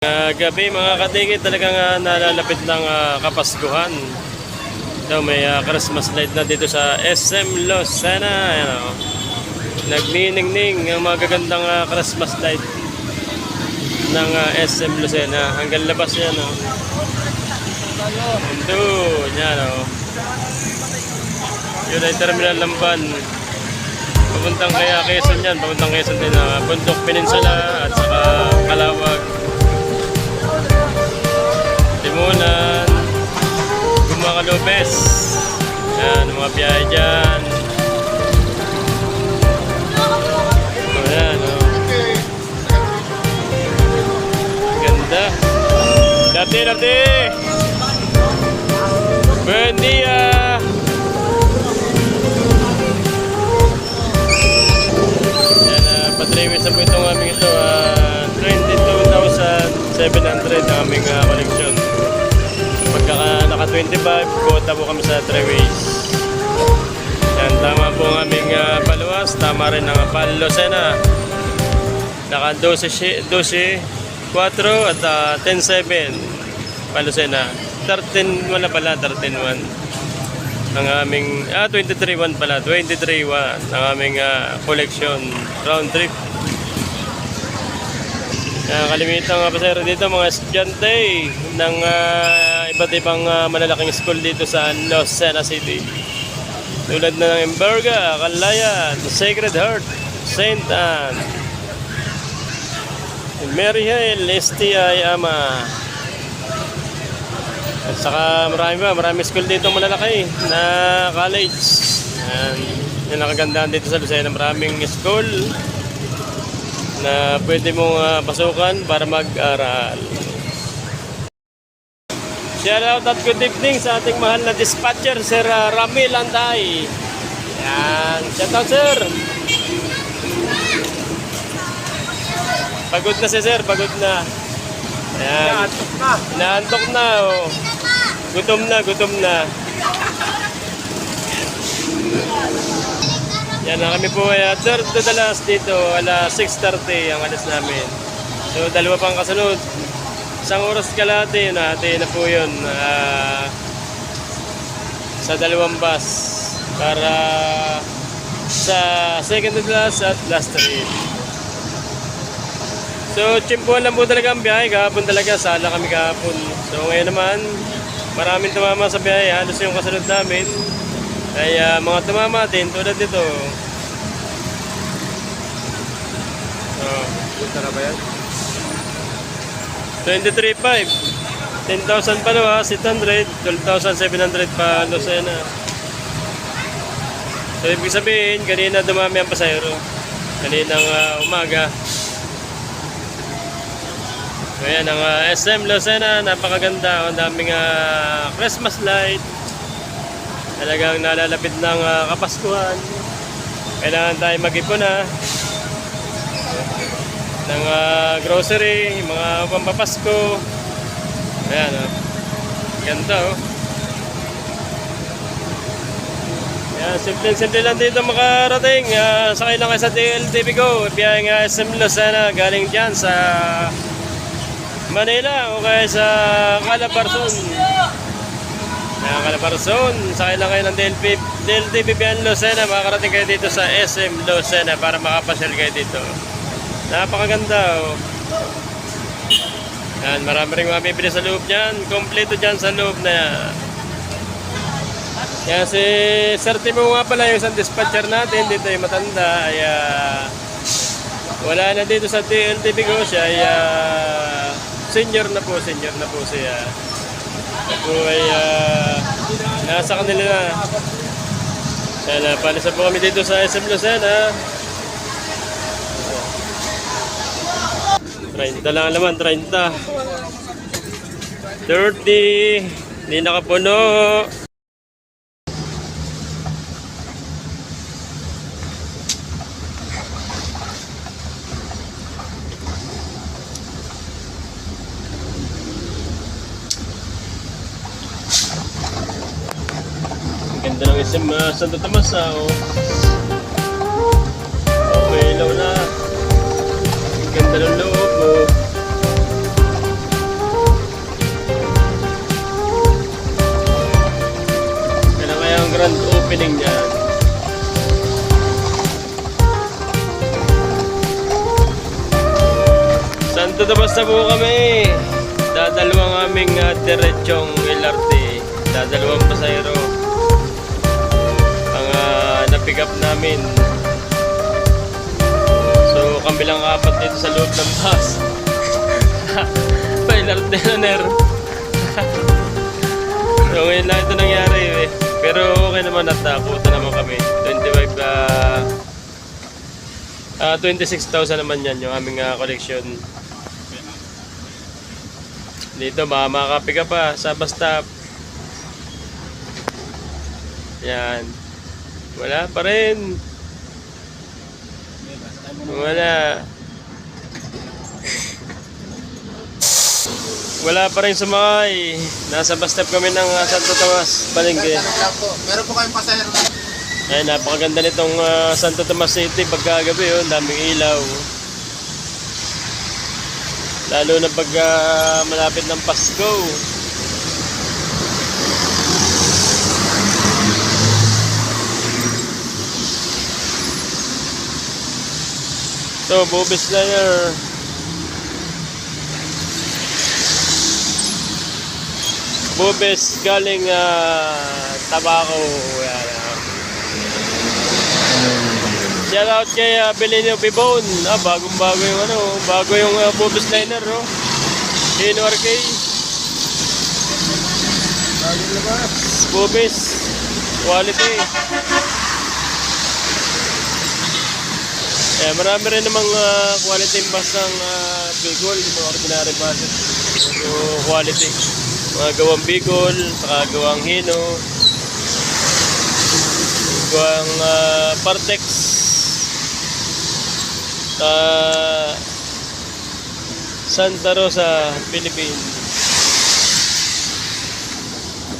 Ah, gabi mga katingin talagang uh, nalalapit ng ah, Kapaskuhan. So, may ah, Christmas light na dito sa SM Lucena. Ayan, oh. Nagniningning ang mga gagandang ah, Christmas light ng ah, SM Lucena. Hanggang labas yan. Oh. Ito, yan oh. Yun ay Terminal Lamban. Papuntang kaya Quezon yan. Papuntang Quezon din. ah, Bundok Peninsula at saka Kalawag. Limunan, Gumaka Lopez. Yan, mga biyahe dyan. O yan, o. Ganda. Dati, dati. Buen dia. Yan, uh, patrimis na po itong aming ito. ah, 22,700 ang aming ah, collection. Pagka ah, naka 25, quota po kami sa 3 ways. Yan, tama po ang aming ah, paluwas. Tama rin ang palosena. Naka 12, shi- 12 4 at ah, 10-7 palusena. 13 wala pala, 13-1 ang aming ah 23-1 pala 23-1 ang aming ah, collection round trip Uh, kalimitan nga pasero dito mga estudyante ng ah, iba't ibang ah, malalaking school dito sa Lucena City. Tulad na ng Emberga, Calayan, Sacred Heart, Saint Anne, Mary Hill, STI Ama. At saka marami pa, marami school dito malalaki na college. Yan, yan ang dito sa Lucena. Maraming school na pwede mong ah, pasukan para mag-aral. Shout out at good evening sa ating mahal na dispatcher, Sir ah, Ramil Anday. Yan, shout out sir. Pagod na si sir, pagod na. Yan. Inaantok na. Oh. Gutom na, gutom na. Yan na kami po ay uh, the last dito, alas 6.30 ang alas namin. So dalawa pang kasunod. Isang oras kalahati na ate na po yun. ah, sa dalawang bus para sa second to last at last trip. So chimpuan lang po talaga ang biyahe. Kahapon talaga, sala kami kahapon. So ngayon naman, maraming tumama sa biyahe. Halos yung kasunod namin. Ay ah, mga tumama din tulad dito. Oh, Punta na ba yan? 23.5. 10,000 pa nawa, 600, 12,700 pa Lucena. So ibig sabihin, kanina dumami ang pasayro. Kaninang ah, umaga. So yan ang ah, SM Lucena, napakaganda. Ang daming ah, Christmas light. Talagang nalalapit ng ah, Kapaskuhan. Kailangan tayo mag-ipon na ng ah, grocery, mga pampapasko. Ayan, oh. Ganda, oh. Yan, simple-simple lang dito makarating. Uh, sakay lang kayo sa DLTV Go. Biyayang uh, SM Lucena galing dyan sa Manila o kaya sa Calabarzon. Yan, Calabarzon. Sakay lang kayo ng DLTV, DLTV Biyayang Lucena. Makakarating kayo dito sa SM Lucena para makapasyal kayo dito. Napakaganda oh. Yan, marami rin mabibili sa loob niyan. Kompleto dyan sa loob na yan. Yan si Sir Timo nga pala yung isang dispatcher natin dito yung matanda ay ah, wala na dito sa TLTV ko siya ay ah, senior na po, senior na po siya. Po ay ah, nasa kanila na. Yan, uh, palisa po kami dito sa SM Lucena. 30 lang ang laman, 30. 30. Hindi nakapuno. Sim, uh, Santo Tomas na oh. Okay, ilaw na. Ganda ng loob oh. Kaya kaya ang grand opening niya. Santo Tomas na po kami. Dadalawang aming uh, diretsong LRT. Dadalawang pasayro uh, na-pick up namin. So kami lang apat dito sa loob ng bus. Pa LRT na ner. so ngayon lang ito nangyari eh. Pero okay naman at nakuta naman kami. 25 uh, Ah, 26,000 naman yan yung aming ah, collection. Dito, makakapi ka pa sa bus stop. Yan. Wala pa rin. Wala. Wala pa rin sumakay. Nasa bus stop kami ng ah, Santo Tomas, po, meron po kayong pasahero na Ayan, napakaganda nitong ah, Santo Tomas City pagkagabi, oh, daming ilaw. Lalo na pag ah, malapit ng Pasko. So, Bobis Layer. Bobis galing ah, Tabaco. Yan, ah. Shout out kay uh, Belenio Bibon. Ah, bagong bago yung ano, bago yung uh, Bobis Liner, no? Hino RK. bagong labas. Bobis. Quality. Eh, marami rin namang uh, quality yung bus ng uh, Bigol, yung mga ordinary buses. So, quality. Mga gawang Bigol, saka gawang Hino, gawang uh, Partex, sa Santa Rosa, Philippines.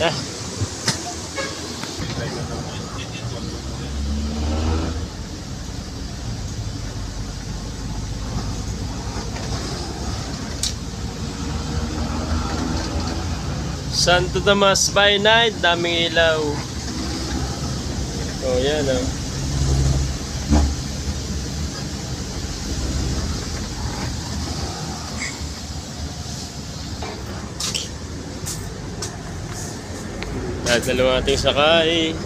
Ah, Santo Tomas by night, daming ilaw. Oh, yan oh. At dalawa ating sakay.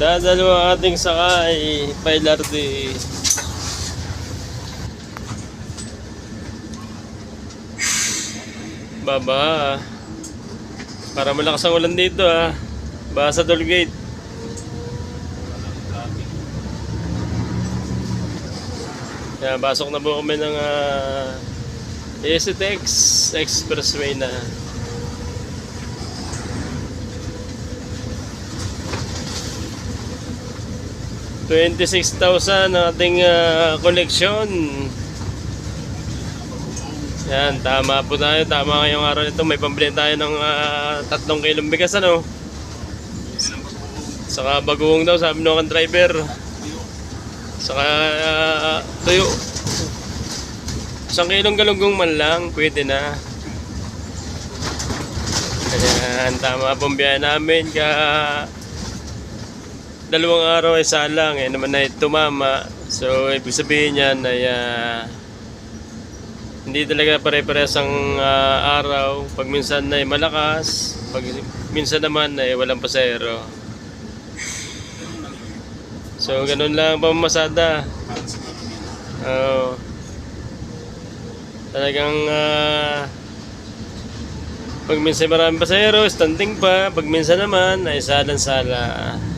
Dadalawa ating sakay, Pailardi. Baba. Para malakas ang ulan dito ah. Baka sa toll gate. Kaya basok na po kami ng uh, ECTX Expressway na. Twenty-six thousand ating ah, collection. Yan, tama po tayo. Tama ngayong araw nito. May pambili tayo ng ah, tatlong kilong bigas, ano? Saka bagoong daw, sabi nung driver. Saka ah, tuyo. Isang kilong galunggong man lang, pwede na. Ayan, tama pong namin. Ka dalawang araw ay salang. Eh, naman ay tumama. So, ibig sabihin yan ay ah, hindi talaga pare-parehas ang ah, araw. Pag minsan ay malakas, pag minsan naman ay walang pasahero. So, ganun lang ang pamamasada. Oo. talagang ah, pag minsan maraming pasahero, standing pa. Pag minsan naman ay salang-sala. Ay,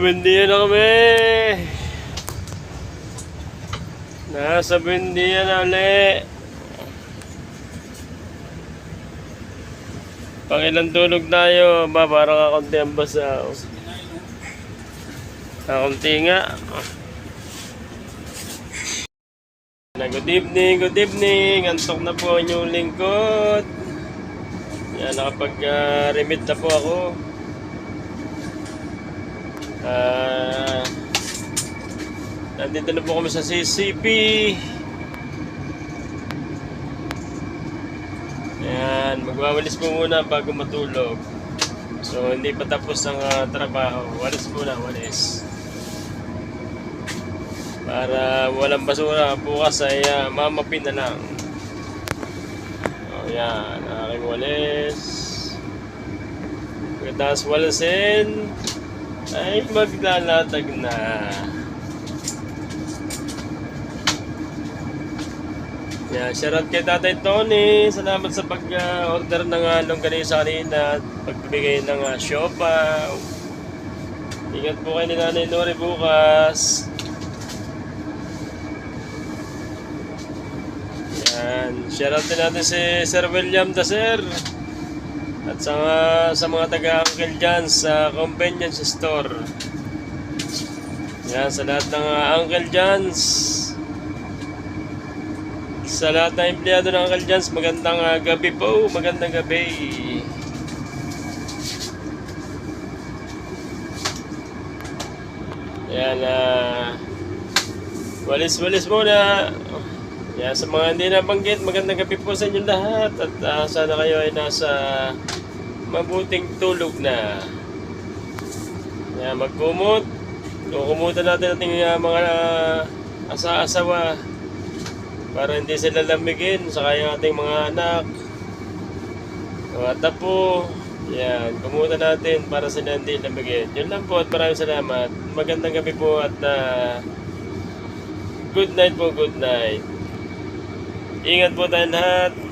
Bundiya na kami. Nasa Bundiya na uli. Pangilang tulog tayo, ba, parang kakunti ang basa. oh. Kakunti nga. Good evening, good evening. Antok na po ang inyong lingkod. Yan, nakapag-remit na po ako. Ah, nandito na po kami sa CCP. Yan, magwawalis po muna bago matulog. So, hindi pa tapos ang ah, trabaho. Walis muna, walis. Para walang basura, bukas ay ah, mamapin na lang. O yan, aking walis. Pagkatapos walisin, ay maglalatag na. Yeah, shoutout kay Tatay Tony. Salamat sa pag-order ng uh, longganisa kanina at pagbibigay ng uh, siopaw. Ingat po kayo ni Nanay Nori bukas. Yan. Shoutout din natin si Sir William da Sir. At sa, sa mga taga-uncle dyan sa convenience store. Yan, sa lahat ng uh, uncle dyan. Sa lahat ng empleyado ng Uncle John's, magandang ah, gabi po. Magandang gabi. Yan na walis-walis muna. Yan, sa mga hindi nabanggit, magandang gabi po sa inyo lahat. At ah, sana kayo ay nasa mabuting tulog na. Yan, magkumot. Kukumutan natin ating ah, mga asa-asawa para hindi sila lamigin sa yung ating mga anak. Mga tapo. Yan, kumuta natin para sila hindi lamigin. Yun lang po at maraming salamat. Magandang gabi po at ah, good night po good night. Ingat po tayo lahat